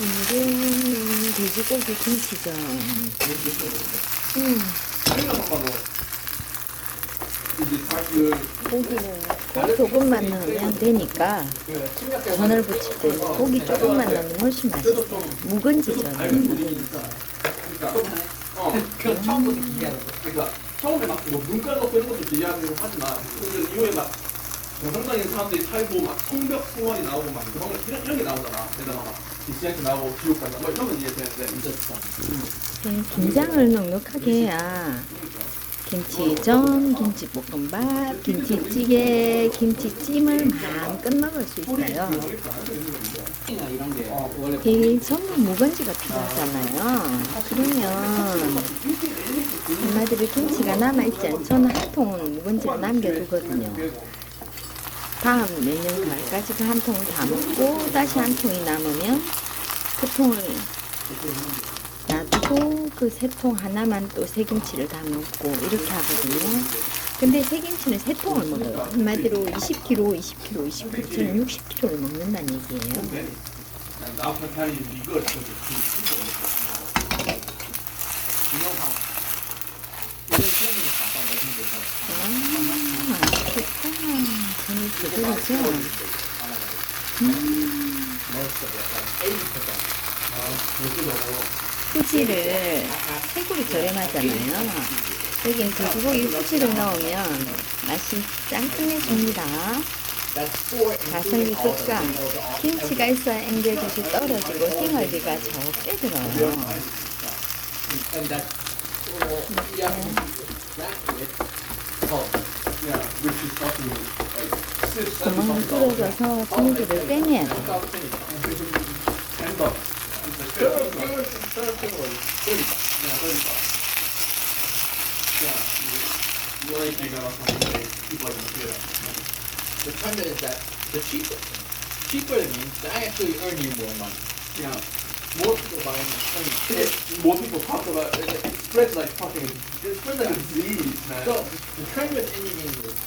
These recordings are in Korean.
오늘은 돼지고기 김치전. 음, 고기는 꼭 조금만 넣으면 되니까 전을 부칠 때 고기 조금만 넣으면 훨씬 맛있어. 묵은지전. 처음부터 기대하는 거. 그러니까 처음에 막뭐 눈깔 넣고 이런 것도 기대하기도 하지만 근데 이후에 막 정상적인 사람들이 살고 막 성벽 소원이 나오고 막 그런 거 이런, 이런 게 나오잖아. 게다가 막 디스양크 나오고 지옥 간다. 뭐 이런 건 이해되는데 늦었어. 음, 김장을 넉넉하게 해야 김치전, 김치볶음밥, 김치찌개, 김치찜을 마음껏 먹을 수 있어요. 이나 이런 게 원래 이 전부 묵은지가 필요하잖아요. 그러면 엄마들이 김치가 남아있지 저는 한 통은 묵은지를 남겨두거든요. 다음 내년 가을까지 그한 통을 다 먹고 다시 한 통이 남으면 그 통을 놔두고 그 세 통 하나만 또 새김치를 다 넣고 이렇게 하거든요. 근데 새김치는 세 통을 먹어요. 한마디로 20kg, 20kg, 20kg, 저는 60kg를 먹는다는 얘기예요. 나 후지를 해골이 저렴하잖아요. 여긴 돼지고기 후지를 넣으면 맛이 짱짱해집니다. 가성비 끝과 김치가 있어야 앵겨져서 떨어지고 생활비가 적게 들어요. So yeah, that it oh Yeah, which is fucking like six, seven, 구멍을 뚫어져서 공기를 빼내야 돼요. end up. The problem is that the cheaper cheaper means I actually earn you more money. Yeah. more people buying it. And it more people talk about it. It spreads like fucking, it spreads like a disease, man. So, the trend with indie game. is,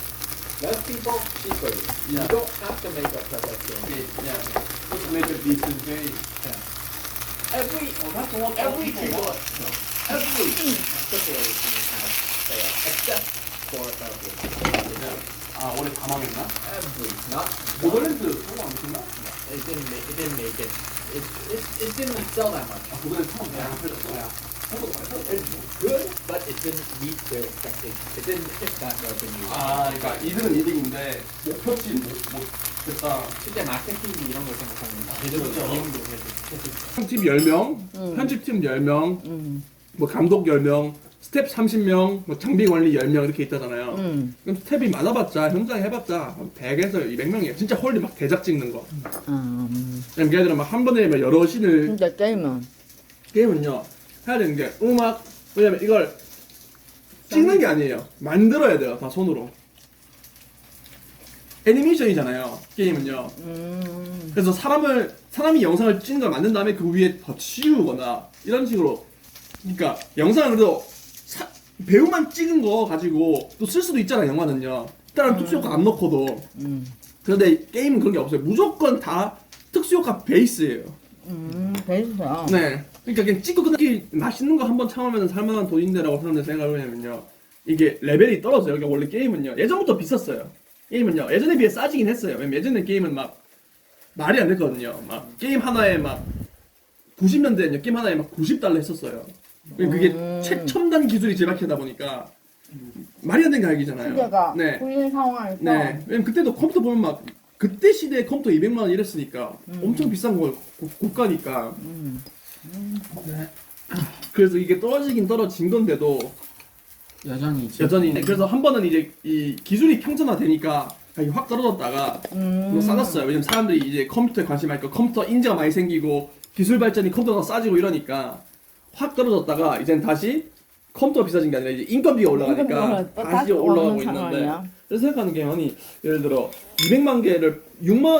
less people, cheaper. Yeah. You don't have to make a type game. Yeah. Just make a decent game. Yeah. Every, well, that's the one every people watch. No. Every AAA game has failed, except for a Battlefield. Yeah. Uh, what is Among Us? Every, not. Well, what is the, hold on, it's not. It didn't make it didn't make it. It it, it didn't sell that much. 아 보더랜드 처음 내가 해줬어. It's good, but it didn't meet their expectations. It didn't hit that revenue. 아 그러니까 이득은 이득인데 목표치 못 됐다. 실제 마케팅비 이런 걸 생각하면 그렇죠. 비용도 해줄 편집 10명, 음. 편집팀 10명, 음, 뭐 감독 10명, 스텝 30명, 뭐 장비 관리 10명 이렇게 있다잖아요. 음, 그럼 스텝이 많아봤자 현장 해봤자 100에서 200명이에요. 진짜 홀리 막 대작 찍는 거. 음. 그냥 걔들은 막한 번에 막 여러 신을 진짜 게임은 게임은요 해야 되는 게 음악 왜냐면 이걸 찍는 게 아니에요. 만들어야 돼요 다 손으로. 애니메이션이잖아요 게임은요. 음, 그래서 사람을 사람이 영상을 찍는 걸 만든 다음에 그 위에 더 치우거나 이런 식으로 그러니까 영상을 그래도 사- 배우만 찍은 거 가지고 또 쓸 수도 있잖아요 영화는요. 다른 특수 효과 안 넣고도. 음, 그런데 게임은 그런 게 없어요. 무조건 다 특수 효과 베이스예요. 음, 그래서 네. 그러니까 그냥 찍고 끝나기 맛있는 거 한번 참으면 살만한 돈인데라고 사람들 생각을 하냐면요. 이게 레벨이 떨어져요. 그러니까 원래 게임은요. 예전부터 비쌌어요. 게임은요. 예전에 비해 싸지긴 했어요. 왜냐면 예전에 게임은 막 말이 안 됐거든요. 막 게임 하나에 막 90년대에는 게임 하나에 막 90달러 했었어요 그러니까 그게 음. 최첨단 기술이 제작하다 보니까 말이 안 되는 가격이잖아요 시대가 네. 불린 상황에서 네. 왜냐면 그때도 컴퓨터 보면 막 그때 시대에 컴퓨터 200만 원 이랬으니까 음. 엄청 비싼 걸 고- 고가니까 음, 네. 그래서 이게 떨어지긴 떨어진 건데도 여전히 여전히 그래서 한 번은 이제 이 기술이 평준화되니까 가격이 확 떨어졌다가 음, 뭐 싸졌어요. 왜냐면 사람들이 이제 컴퓨터에 관심 많으니까 컴퓨터 인재가 많이 생기고 기술 발전이 컴퓨터가 싸지고 이러니까 확 떨어졌다가 이젠 다시 컴퓨터가 비싸진 게 아니라 이제 인건비가 올라가니까 인건비가 다시 다시 올라가고 오는 있는데 상황이야. 그래서 생각하는 게 아니 예를 들어 200만 개를 6만 원